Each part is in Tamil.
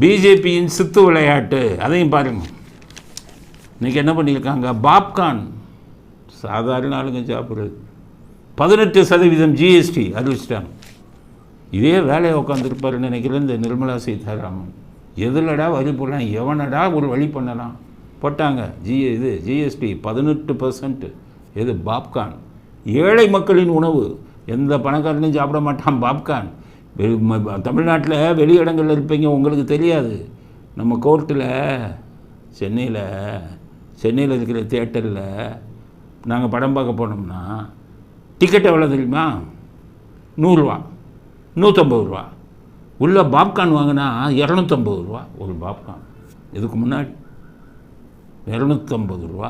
பிஜேபியின் சித்து விளையாட்டு. அதையும் பாருங்க. இன்னைக்கு என்ன பண்ணியிருக்காங்க? பாப்கார்ன் சாதாரண ஆளுங்க சாப்பிட்றது. பதினெட்டு சதவீதம் ஜிஎஸ்டி அறிவிச்சிட்டாங்க இதே வேலையை உட்காந்துருப்பாருன்னு நினைக்கிறேன் இந்த நிர்மலா சீதாராமன். எதுலடா வழி போடலாம்? எவனடா ஒரு வழி பண்ணலாம்? போட்டாங்க. ஜி இது ஜிஎஸ்டி பதினெட்டு பர்சன்ட்டு எது? பாப்கார்ன் ஏழை மக்களின் உணவு. எந்த பணக்காரனையும் சாப்பிட மாட்டான் பாப்கார்ன் தமிழ்நாட்டில் வெளி இடங்களில் இருப்பீங்க உங்களுக்கு தெரியாது. நம்ம கோர்ட்டில் சென்னையில் சென்னையில் இருக்கிற தியேட்டரில் நாங்கள் படம் பார்க்க போனோம்னா டிக்கெட் எவ்வளோ தெரியுமா? நூறுரூவா. நூற்றம்பது ரூபா. உள்ள பாப்கார்ன் வாங்கினா இரநூத்தம்பது ரூபா. ஒரு பாப்கார்ன். இதுக்கு முன்னாடி. இரநூத்தம்பது ரூபா.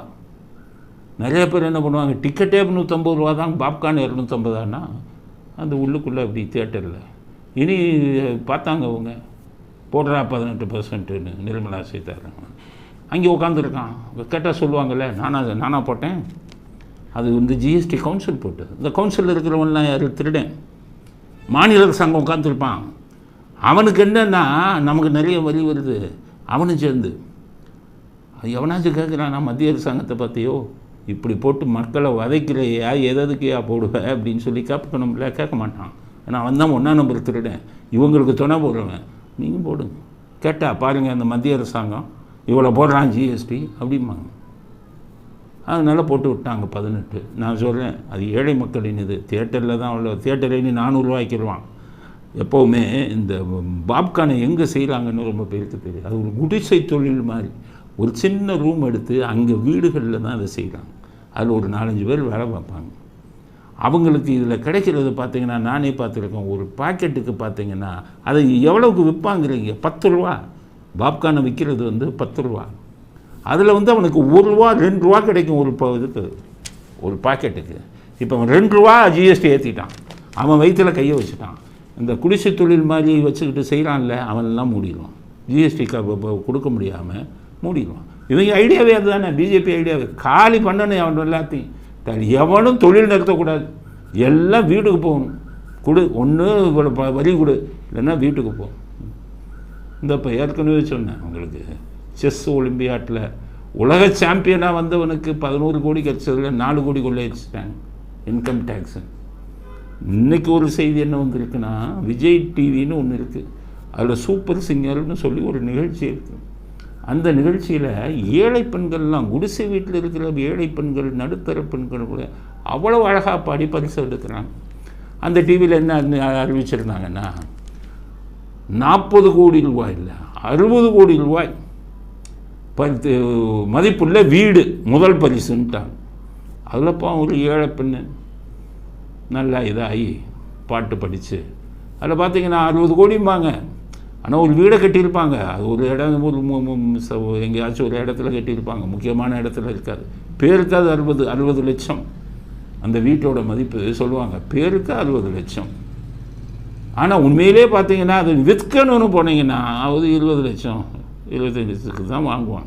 நிறைய பேர் என்ன பண்ணுவாங்க டிக்கெட்டே நூற்றம்பது ரூபா தான் பாப்கார்ன் இரநூத்தம்பதான்னா அந்த உள்ளுக்குள்ளே அப்படி தியேட்டரில். இனி பார்த்தாங்க அவங்க. போடுறா பதினெட்டு பர்சன்ட்டுன்னு நிர்மலா சீதாராமன். அங்கே உட்காந்துருக்கான் கேட்டால் சொல்லுவாங்கல்ல நானா நானாக போட்டேன். அது வந்து ஜிஎஸ்டி கவுன்சில் போட்டது. இந்த கவுன்சிலில் இருக்கிறவன்லாம் யார்? திருடன். மாநில சங்கம் உட்காந்துருப்பான் அவனுக்கு என்னன்னா நமக்கு நிறைய வழி வருது. அவனும் சேர்ந்து. அது எவனாச்சும் கேட்குறான் மத்திய அரசாங்கத்தை பற்றியோ இப்படி போட்டு மக்களை வதைக்கிறையா? எததுக்கையா போடுவேன் அப்படின்னு சொல்லி கேட்கணும்ல கேட்க மாட்டான். ஏன்னா அவன் தான் ஒன்றா நம்பர் திருடன். இவங்களுக்கு துணை போடுறவன். நீங்கள் போடுங்க. கேட்டால் பாருங்கள் இந்த மத்திய அரசாங்கம் இவ்வளோ போடுறான் ஜிஎஸ்டி அப்படிம்பாங்க. அதனால் போட்டு விட்டாங்க பதினெட்டு. நான் சொல்கிறேன் அது ஏழை மக்களின் இது. தியேட்டரில் தான் அவ்வளோ தியேட்டரை நீ நானூறுரூவாய்க்கிடுவான் எப்போவுமே இந்த பாப்கானை எங்கே செய்கிறாங்கன்னு ரொம்ப பேருக்கு தெரியும். அது ஒரு குடிசை தொழில் மாதிரி. ஒரு சின்ன ரூம் எடுத்து அங்கே வீடுகளில் தான் அதை செய்கிறாங்க அதில் ஒரு நாலஞ்சு பேர் வேலை பார்ப்பாங்க. அவங்களுக்கு இதில் கிடைக்கிறது பார்த்தீங்கன்னா நானே பார்த்துருக்கேன். ஒரு பாக்கெட்டுக்கு பார்த்தீங்கன்னா அதை எவ்வளவுக்கு விற்பாங்கிறீங்க பத்து ரூபா. பாப்கார்னை விற்கிறது வந்து பத்து ரூபா. அதில் வந்து அவனுக்கு ஒரு ரூபா ரெண்டு ரூபா கிடைக்கும் ஒரு ப- இதுக்கு. ஒரு பாக்கெட்டுக்கு. இப்போ அவன் ரெண்டு ரூபா ஜிஎஸ்டி ஏற்றிட்டான் அவன் வயிற்றில் கையை வச்சுட்டான். இந்த குடிசை தொழில் மாதிரி வச்சுக்கிட்டு செய்கிறான்ல அவனெல்லாம் மூடிடுவான். ஜிஎஸ்டி கொடுக்க முடியாமல் மூடிடுவான். இவங்க ஐடியாவே அதுதானே. பிஜேபி ஐடியாவே. காலி பண்ணணும் அவன் எல்லாத்தையும். எவனும் தொழில் நிறுத்தக்கூடாது. எல்லாம் வீட்டுக்கு போகணும். கொடு ஒன்று வரி கொடு. இல்லைன்னா வீட்டுக்கு போ. இந்த இப்போ ஏற்கனவே சொன்னேன் உங்களுக்கு. செஸ் ஒலிம்பியாட்டில் உலக சாம்பியனாக வந்தவனுக்கு பதினோரு கோடி கிடச்சதுல நாலு கோடி கொள்ளையடிச்சிட்டாங்க இன்கம் டேக்ஸு. இன்றைக்கி ஒரு செய்தி என்ன வந்திருக்குன்னா விஜய் டிவின்னு ஒன்று இருக்குது அதில் சூப்பர் சிங்கர்னு சொல்லி ஒரு நிகழ்ச்சி இருக்குது அந்த நிகழ்ச்சியில் ஏழை பெண்கள்லாம் குடிசை வீட்டில் இருக்கிற ஏழை பெண்கள் நடுத்தர பெண்கள் கூட அவ்வளோ அழகாக பாடி பரிசு எடுக்கிறாங்க. அந்த டிவியில் என்ன அறிவிச்சிருந்தாங்கன்னா நாற்பது கோடி ரூபாய் இல்லை அறுபது கோடி ரூபாய் பரிசு மதிப்புள்ள வீடு முதல் பரிசுன்ட்டாங்க. அதில்ப்பா ஒரு ஏழை பெண்ணு நல்லா இதாகி பாட்டு படித்து அதில் பார்த்தீங்கன்னா அறுபது கோடிம்பாங்க. ஆனால் ஒரு வீடை கட்டியிருப்பாங்க. அது ஒரு இடம் ஒரு ச- எங்கேயாச்சும் ஒரு இடத்துல கட்டியிருப்பாங்க. முக்கியமான இடத்துல இருக்காது. பேருக்கு அது அறுபது அறுபது லட்சம். அந்த வீட்டோட மதிப்பு சொல்லுவாங்க. பேருக்கு அறுபது லட்சம். ஆனால் உண்மையிலே பார்த்தீங்கன்னா அது விற்கணும்னு போனீங்கன்னா அது இருபது லட்சம். இருபத்தஞ்சு லட்சத்துக்கு தான் வாங்குவாங்க.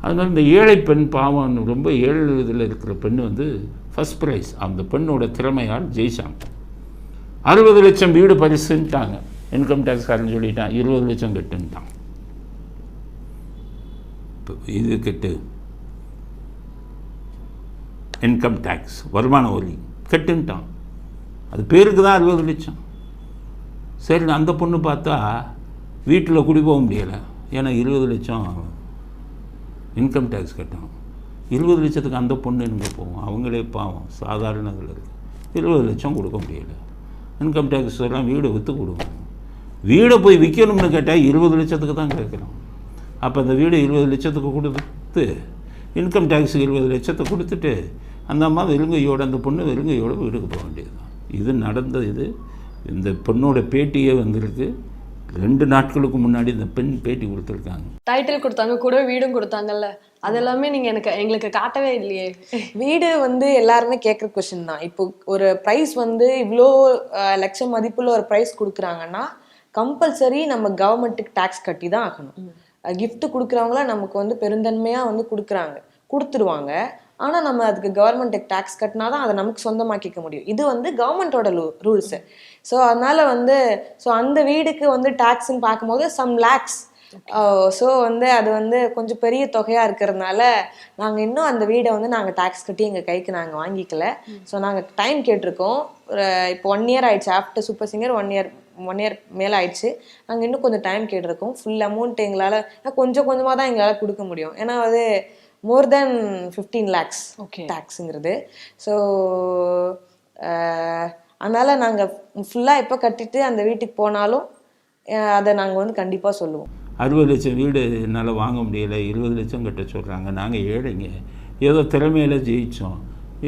அதனால் இந்த ஏழை பெண் பாவம் ரொம்ப ஏழை இதில் இருக்கிற பெண் வந்து ஃபஸ்ட் ப்ரைஸ் அந்த பெண்ணோட திறமையால் ஜெயிச்சாங்க. அறுபது லட்சம் வீடு பரிசுன்ட்டாங்க. இன்கம் டேக்ஸ்காரன் சொல்லிட்டான் இருபது லட்சம் கட்டுன்ட்டான். இப்போ இது கெட்டு. இன்கம் டேக்ஸ் வருமான வரி கட்டுன்ட்டான். அது பேருக்கு தான் அறுபது லட்சம். சரி அந்த பொண்ணு பார்த்தா வீட்டில் குடி போக முடியலை. ஏன்னா இருபது லட்சம் இன்கம் டேக்ஸ் கட்டணும். இருபது லட்சத்துக்கு அந்த பொண்ணு எங்கே போவோம் அவங்களே பாவம் சாதாரண இருபது லட்சம் கொடுக்க முடியல. இன்கம் டேக்ஸ் எல்லாம் வீடு விற்று கொடுக்கணும். வீடை போய் விற்கணும்னு கேட்டால் இருபது லட்சத்துக்கு தான் கேட்குறோம். அப்போ அந்த வீடு இருபது லட்சத்துக்கு கொடுத்து இன்கம் டேக்ஸுக்கு இருபது லட்சத்தை கொடுத்துட்டு அந்த அம்மா வெறுங்கையோட அந்த பொண்ணு வெறுங்கையோட வீட்டுக்கு போக வேண்டியதுதான். இது நடந்த இது இந்த பொண்ணோட பேட்டியே வந்திருக்கு. ரெண்டு நாட்களுக்கு முன்னாடி இந்த பெண் பேட்டி கொடுத்துருக்காங்க. டைட்டில் கொடுத்தாங்க கூட வீடும் கொடுத்தாங்கல்ல. அதெல்லாமே நீங்க எனக்கு எங்களுக்கு காட்டவே இல்லையே. வீடு வந்து எல்லாருமே கேட்குற கொஷின் தான். இப்போ ஒரு ப்ரைஸ் வந்து இவ்வளோ லட்சம் மதிப்புள்ள ஒரு ப்ரைஸ் கொடுக்குறாங்கன்னா கம்பல்சரி நம்ம கவர்மெண்ட்டுக்கு டேக்ஸ் கட்டி தான் ஆகணும் gift கொடுக்குறவங்கள நமக்கு வந்து பெருந்தன்மையாக வந்து கொடுக்குறாங்க. கொடுத்துருவாங்க. ஆனால் நம்ம அதுக்கு கவர்மெண்ட்டுக்கு டேக்ஸ் கட்டினா தான் அதை நமக்கு சொந்தமாக்கிக்க முடியும். இது வந்து கவர்மெண்ட்டோட ரூல்ஸு ஸோ அதனால வந்து ஸோ அந்த வீடுக்கு வந்து டேக்ஸ்ன்னு பார்க்கும்போது சம் லேக்ஸ் ஸோ வந்து அது வந்து கொஞ்சம் பெரிய தொகையாக இருக்கிறதுனால நாங்கள் இன்னும் அந்த வீடை வந்து நாங்கள் டேக்ஸ் கட்டி எங்கள் கைக்கு நாங்கள் வாங்கிக்கல. ஸோ நாங்கள் டைம் கேட்டிருக்கோம். இப்போ ஒன் இயர் ஆயிடுச்சு. After Super Singer one year one year மேலே ஆயிடுச்சு. நாங்கள் இன்னும் கொஞ்சம் டைம் கேட்டிருக்கோம். ஃபுல் அமௌண்ட் எங்களால் கொஞ்சம் கொஞ்சமாக தான் எங்களால் கொடுக்க முடியும். ஏன்னா அது more then fifteen lakhs Okay. டேக்ஸுங்கிறது ஸோ அதனால் நாங்கள் ஃபுல்லாக எப்போ கட்டிட்டு அந்த வீட்டுக்கு போனாலும் அதை நாங்கள் வந்து கண்டிப்பாக சொல்லுவோம். அறுபது லட்சம் வீடு என்னால் வாங்க முடியல. இருபது லட்சம் கட்ட சொல்கிறாங்க நாங்கள் ஏழைங்க. ஏதோ திறமையில ஜெயித்தோம்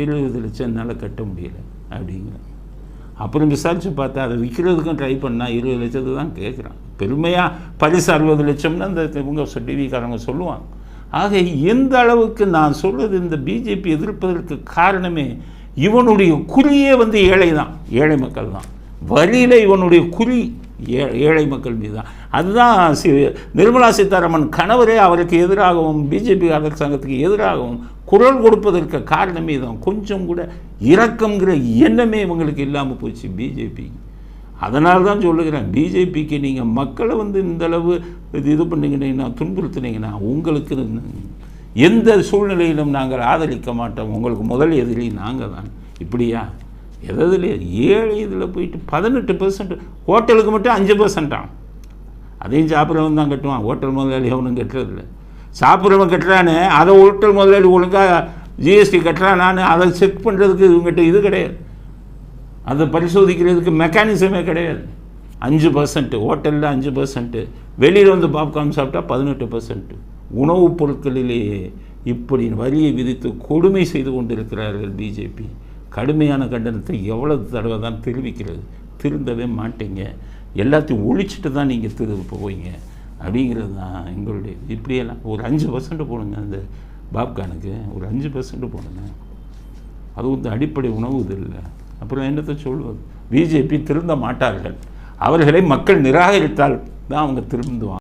இருபது லட்சம் என்னால் கட்ட முடியல. அப்படிங்கிறாங்க அப்புறம் விசாரித்து பார்த்தா அதை விற்கிறதுக்கும் ட்ரை பண்ணால் இருபது லட்சத்துக்கு தான் கேட்குறான். பெருமையாக பரிசு அறுபது லட்சம்னு அந்த இவங்க டிவிக்காரங்க சொல்லுவாங்க. ஆக எந்த அளவுக்கு நான் சொல்கிறது இந்த பிஜேபி எதிர்ப்பதற்கு காரணமே இவனுடைய குறியே வந்து ஏழை தான் ஏழை மக்கள் தான். வரியில் இவனுடைய குறி ஏ ஏழை மக்கள் மீது. தான் அதுதான் சி நிர்மலா சீதாராமன் கணவரே அவருக்கு எதிராகவும் பிஜேபி அரசாங்கத்துக்கு எதிராகவும் குரல் கொடுப்பதற்கு காரணமே தான் கொஞ்சம் கூட இரக்கம்ங்கிற எண்ணமே இவங்களுக்கு இல்லாமல் போச்சு பிஜேபி அதனால தான் சொல்லுகிறேன் பிஜேபிக்கு நீங்கள் மக்களை வந்து இந்த அளவு இது இது பண்ணிங்கன்னா துன்புறுத்துனீங்கன்னா உங்களுக்கு எந்த சூழ்நிலையிலும் நாங்கள் ஆதரிக்க மாட்டோம். உங்களுக்கு முதல் எதிரி நாங்கள் தான் இப்படியா? எதில் ஏழு இதில் போயிட்டு பதினெட்டு பெர்சன்ட் ஹோட்டலுக்கு மட்டும் அஞ்சு பர்சன்ட்டான் அதையும் சாப்பிட்றவன் தான் கட்டுவான். ஹோட்டல் முதலாளி அவனும் கட்டுறதில்ல. சாப்பிட்றவன் கட்டுறானே அதை ஹோட்டல் முதலாளி ஒழுங்காக ஜிஎஸ்டி கட்டுறானான்னு அதை செக் பண்ணுறதுக்கு இவங்ககிட்ட இது கிடையாது. அதை பரிசோதிக்கிறதுக்கு மெக்கானிசமே கிடையாது. அஞ்சு பர்சன்ட்டு ஹோட்டலில் அஞ்சு பர்சன்ட்டு வெளியில் வந்து பாப்கார்ன் சாப்பிட்டா பதினெட்டு பர்சன்ட்டு உணவுப் பொருட்களிலேயே இப்படி வரியை விதித்து கொடுமை செய்து கொண்டிருக்கிறார்கள் பிஜேபி கடுமையான கண்டனத்தை எவ்வளவு தடவை தான் தெரிவிக்கிறது? திருந்தவே மாட்டீங்க. எல்லாத்தையும் ஒழிச்சிட்டு தான் நீங்கள் திரு போவீங்க. அப்படிங்கிறது தான் எங்களுடைய இப்படியெல்லாம் ஒரு அஞ்சு பர்சன்ட் போடுங்க அந்த பாப்கானுக்கு. ஒரு அஞ்சு பர்சன்ட் போடுங்க. அது வந்து அடிப்படை உணவு இது இல்லை. அப்புறம் என்னத்தை சொல்வது? பிஜேபி திருந்த மாட்டார்கள். அவர்களை மக்கள் நிராகரித்தால் தான் அவங்க திருந்துவாங்க.